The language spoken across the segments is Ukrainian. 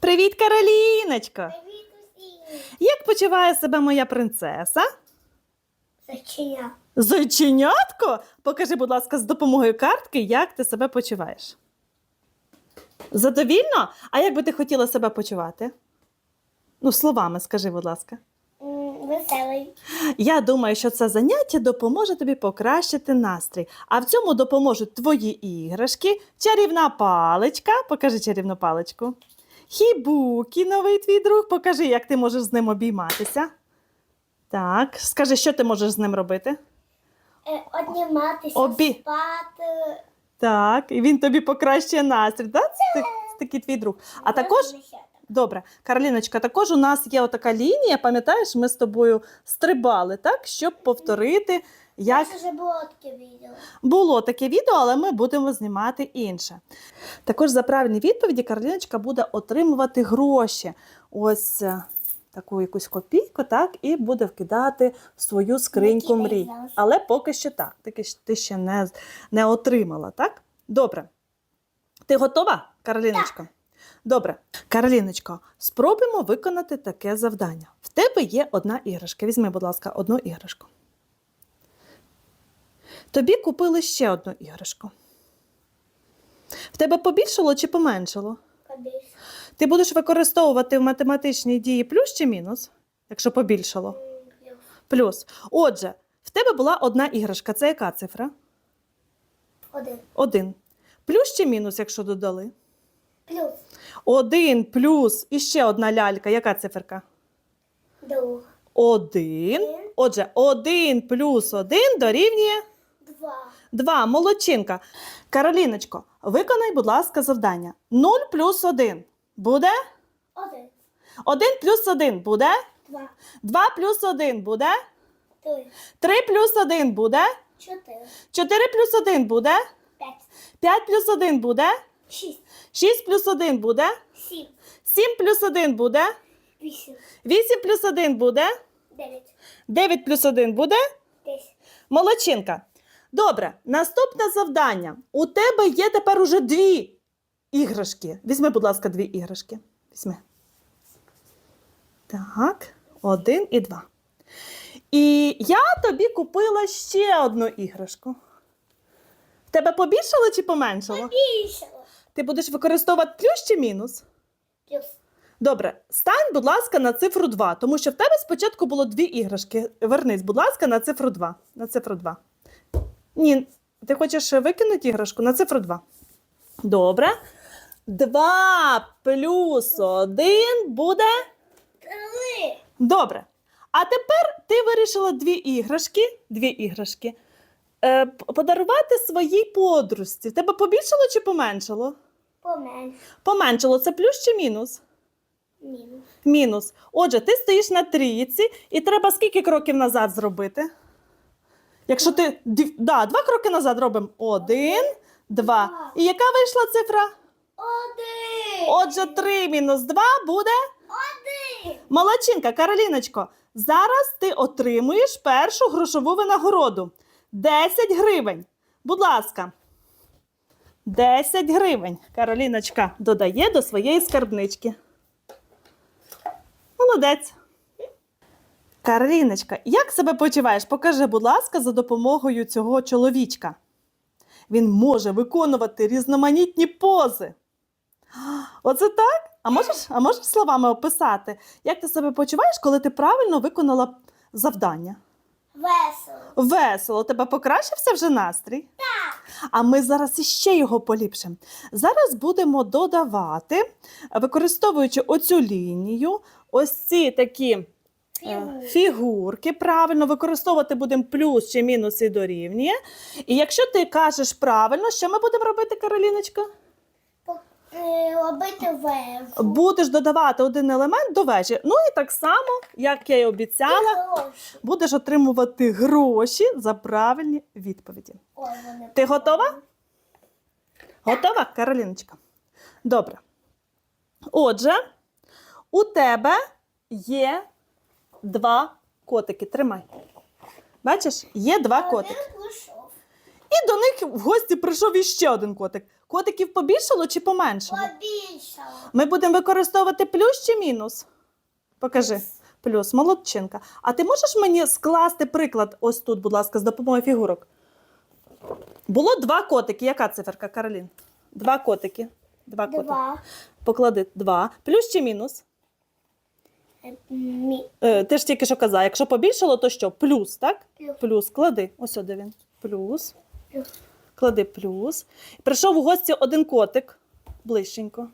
Привіт, Кароліночко! Привіт усім! Як почуває себе моя принцеса? Зачиня. Зайченятко? Покажи, будь ласка, з допомогою картки, як ти себе почуваєш. Задовільно? А як би ти хотіла себе почувати? Ну, словами скажи, будь ласка. Веселий. Я думаю, що це заняття допоможе тобі покращити настрій. А в цьому допоможуть твої іграшки, чарівна паличка. Покажи чарівну паличку. Хібукі, новий твій друг. Покажи, як ти можеш з ним обійматися. Так, скажи, що ти можеш з ним робити? Е, Одніматися, Обі- спати. Так, і він тобі покращує настрій. Так? Це, такий твій друг. А також. Добре, Кароліночка, також у нас є отака лінія, пам'ятаєш, ми з тобою стрибали, так, щоб повторити, як Це вже було таке відео. було таке відео, але ми будемо знімати інше. Також за правильні відповіді Кароліночка буде отримувати гроші. Ось е, таку якусь копійку, так, і буде вкидати в свою скриньку мрій. Але поки що так, таки ти ще не, не отримала, так? Добре. Ти готова, Кароліночка? Добре, Кароліночко, спробуємо виконати таке завдання. В тебе є одна іграшка. Візьми, будь ласка, одну іграшку. Тобі купили ще одну іграшку. В тебе побільшало чи поменшало? Побільше. Ти будеш використовувати в математичній дії плюс чи мінус, якщо побільшало? Плюс. Плюс. Отже, в тебе була одна іграшка. Це яка цифра? Один. Один. Плюс чи мінус, якщо додали? Плюс. Один плюс і ще одна лялька. Яка циферка? Друг. Один. Один. Отже, один плюс один дорівнює Два. два. Молодчинка. Кароліночко, виконай, будь ласка, завдання. 0 плюс 1 буде? Один. 1 плюс 1 буде? Два. 2 плюс 1 буде? Три. 3 плюс 1 буде? Чотири. 4 плюс 1 буде? П'ять. 5 плюс 1 буде? Шість. 6 плюс 1 буде? Сім. 7 плюс 1 буде? Вісім. 8 плюс 1 буде? Дев'ять. 9 плюс 1 буде? Десять. Молодчинка. Добре, наступне завдання. У тебе є тепер уже дві іграшки. Візьми, будь ласка, дві іграшки. Візьми. Так, один і два. І я тобі купила ще одну іграшку. В тебе побільшало чи поменшало? Більшало. Ти будеш використовувати плюс чи мінус? Плюс. Добре, стань, будь ласка, на цифру 2, тому що в тебе спочатку було дві іграшки. Вернись, будь ласка, на цифру 2. На цифру 2. Ні, ти хочеш викинути іграшку на цифру 2. Добре. 2 плюс 1 буде. Три. Добре. А тепер ти вирішила дві іграшки, дві іграшки е, подарувати своїй подружці. Тебе побільшало чи поменшало? Поменше. Поменшало це плюс чи мінус? Мінус. Мінус. Отже, ти стоїш на трійці, і треба скільки кроків назад зробити? Якщо ти да, два кроки назад робимо. Один, два. Два. І яка вийшла цифра? Один. Отже, три мінус два буде. Один. Молодчинка, Кароліночко, зараз ти отримуєш першу грошову винагороду. 10 гривень. Будь ласка. 10 гривень. Кароліночка додає до своєї скарбнички. Молодець. Кароліночка, як себе почуваєш? Покажи, будь ласка, за допомогою цього чоловічка. Він може виконувати різноманітні пози. Оце так? А можеш, а можеш словами описати, як ти себе почуваєш, коли ти правильно виконала завдання? Весело. Весело, тебе покращився вже настрій? Так. А ми зараз іще його поліпшимо. Зараз будемо додавати, використовуючи оцю лінію, ось ці такі е, фігурки. Правильно використовувати будемо плюс чи мінус і дорівнює. І якщо ти кажеш правильно, що ми будемо робити, Кароліночка? Е, Робити вежу. Будеш додавати один елемент до вежі. Ну і так само, як я й обіцяла, будеш отримувати гроші за правильні відповіді. Вони Ти готова? Готова, Кароліночка? Добре. Отже, у тебе є два котики. Тримай. Бачиш, є два котики. І до них в гості прийшов іще один котик. Котиків побільшало чи поменшало? Побільшало. Ми будемо використовувати плюс чи мінус? Покажи. Плюс, молодчинка. А ти можеш мені скласти приклад ось тут, будь ласка, з допомогою фігурок? Було два котики. Яка циферка, Каролін? Два котики. Два, котики. Два. Поклади два. Плюс чи мінус? Е, ти ж тільки що казав, якщо побільшало, то що? Плюс, так? Плюс. Плюс. Клади. Ось сюди він. Плюс. Плюс. Клади плюс. Прийшов у гості один котик. Ближченько.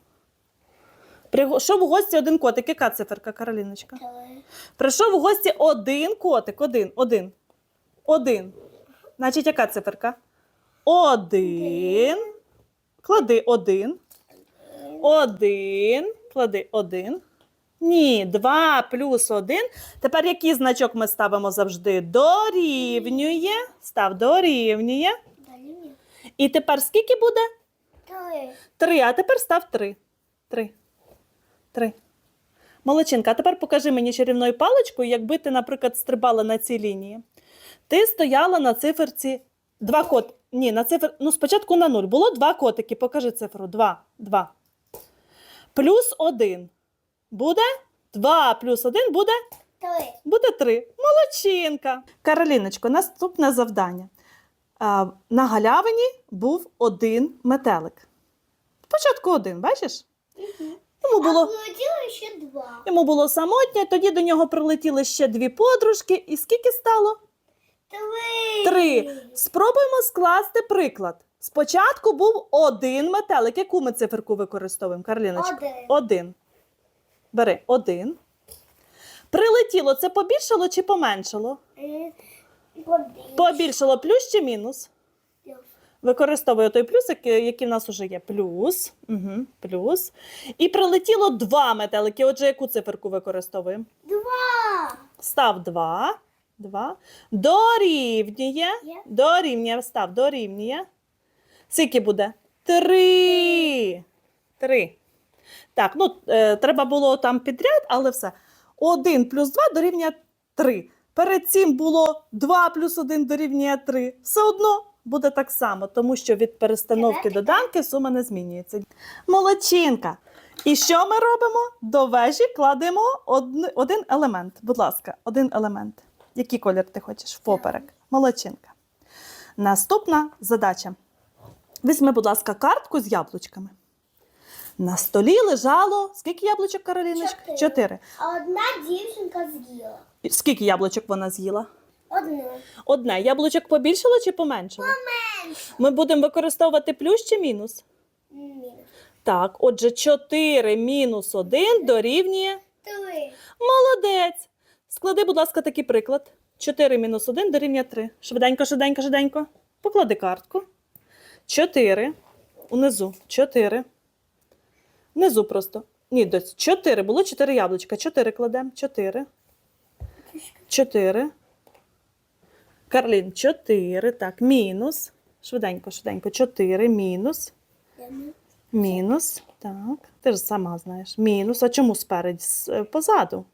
Прийшов у гості один котик. Яка циферка, Кароліночка? Прийшов у гості один котик. Один. Один. Один. Значить, яка циферка? Один. Клади один. Один. Клади один. Ні, два плюс один. Тепер який значок ми ставимо завжди? Дорівнює. Став дорівнює. І тепер скільки буде? Три. Три. А тепер став три. Три. Три. Молодчинка, а тепер покажи мені чарівною паличкою, якби ти, наприклад, стрибала на цій лінії. Ти стояла на циферці два кот. Ні, на цифр. Ну, спочатку на нуль. Було два котики. Покажи цифру. Два. Два. Плюс один. Буде? Два плюс один буде Три. Буде три. Молодчинка. Кароліночко, наступне завдання. На галявині був один метелик. Спочатку один, бачиш? Йому було, ще два. йому було самотньо, тоді до нього прилетіли ще дві подружки. І скільки стало? Три. Три. Спробуємо скласти приклад. Спочатку був один метелик. Яку ми циферку використовуємо, Карліночка? Один. Один. Бери один. Прилетіло, це побільшало чи поменшало? Е, Побільшало плюс чи мінус? Використовую той плюс, який, який в нас вже є. Плюс. Угу, плюс. І прилетіло два метелики. Отже, яку циферку використовуємо? Два. Став два. Два. Дорівнює. Дорівнює. Став дорівнює. Скільки буде? Три. Три. Так, ну е, треба було там підряд, але все. Один плюс два дорівнює три. Перед цим було 2 плюс 1 дорівнює 3. Все одно буде так само, тому що від перестановки доданки сума не змінюється. Молодчинка. І що ми робимо? До вежі кладемо одн- один елемент. Будь ласка, один елемент. Який колір ти хочеш? Поперек. Молодчинка. Наступна задача. Візьми, будь ласка, картку з яблучками. На столі лежало скільки яблучок, Кароліночка? Чотири. Чотири. А одна дівчинка з'їла. Скільки яблучок вона з'їла? Одну. Одне. Яблучок побільшало чи поменшало? Менше. Ми будемо використовувати плюс чи мінус? Мінус. Так, отже, 4 мінус 1 дорівнює. Три. Молодець. Склади, будь ласка, такий приклад. 4 мінус 1 дорівнює 3. Швиденько, швиденько, швиденько. Поклади картку. 4. Унизу. 4. Внизу просто. Ні, дось. 4. Було 4 яблучка. 4 кладемо. 4. 4. Карлін, 4. Так, мінус. Швиденько, швиденько. 4 мінус. Мінус. Так. Ти ж сама знаєш. Мінус. А чому спереді? Е, Позаду.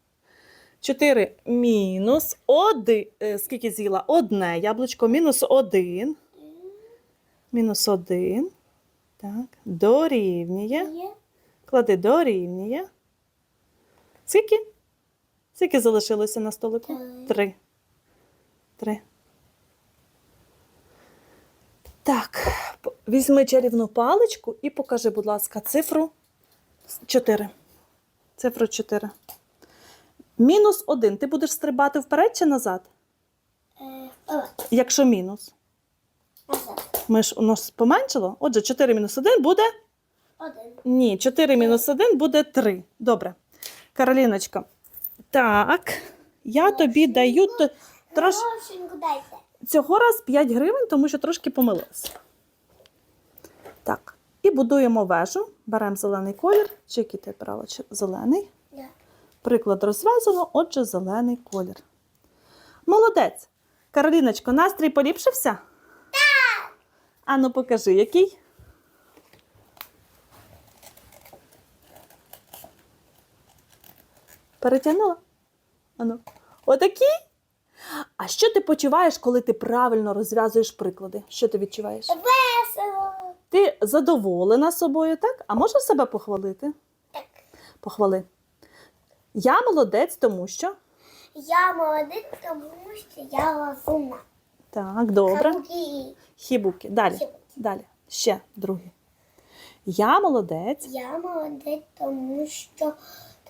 4 мінус 1. Скільки з'їла? Одне яблучко. Мінус 1. Мінус 1. Так. Дорівнює. Клади дорівнює. Скільки? Скільки залишилося на столику? Три. Три. Так, візьми чарівну паличку і покажи, будь ласка, цифру 4. Цифру 4. Мінус 1. Ти будеш стрибати вперед чи назад? Е, Якщо мінус. назад. Ми ж у нас поменшило. Отже, 4 мінус 1 буде. Один. Ні, 4 мінус 1 буде 3. Добре. Кароліночка. Так, я тобі даю т- трош... Грошеньку дайте. цього раз 5 гривень, тому що трошки помилилася. Так, і будуємо вежу. Беремо зелений колір. Чи який ти брала? Чи зелений? Приклад розв'язано, отже, зелений колір. Молодець. Кароліночко, настрій поліпшився? Так. Ану, покажи, який? Перетягнула? Ану. Отакий? А що ти почуваєш, коли ти правильно розв'язуєш приклади? Що ти відчуваєш? Весело. Ти задоволена собою, так? А можеш себе похвалити? Так. Похвали. Я молодець, тому що. Я молодець, тому що я розумна. Так, добре. Кабуки. Хібуки. Далі. Хібуки. Далі. Ще другий. Я молодець. Я молодець, тому що,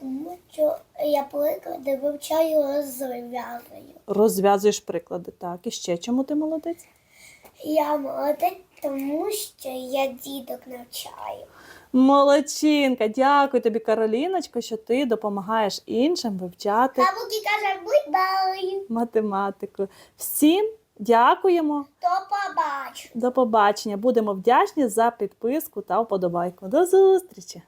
тому що я приклади вивчаю розв'язую. Розв'язуєш приклади. Так, і ще чому ти молодець? Я молодець, тому що я діток навчаю. Молодчинка, дякую тобі, Кароліночко, що ти допомагаєш іншим вивчати Кабуки каже, будь бай. математику. Всім дякуємо. То побачу. До побачення. Будемо вдячні за підписку та вподобайку. До зустрічі!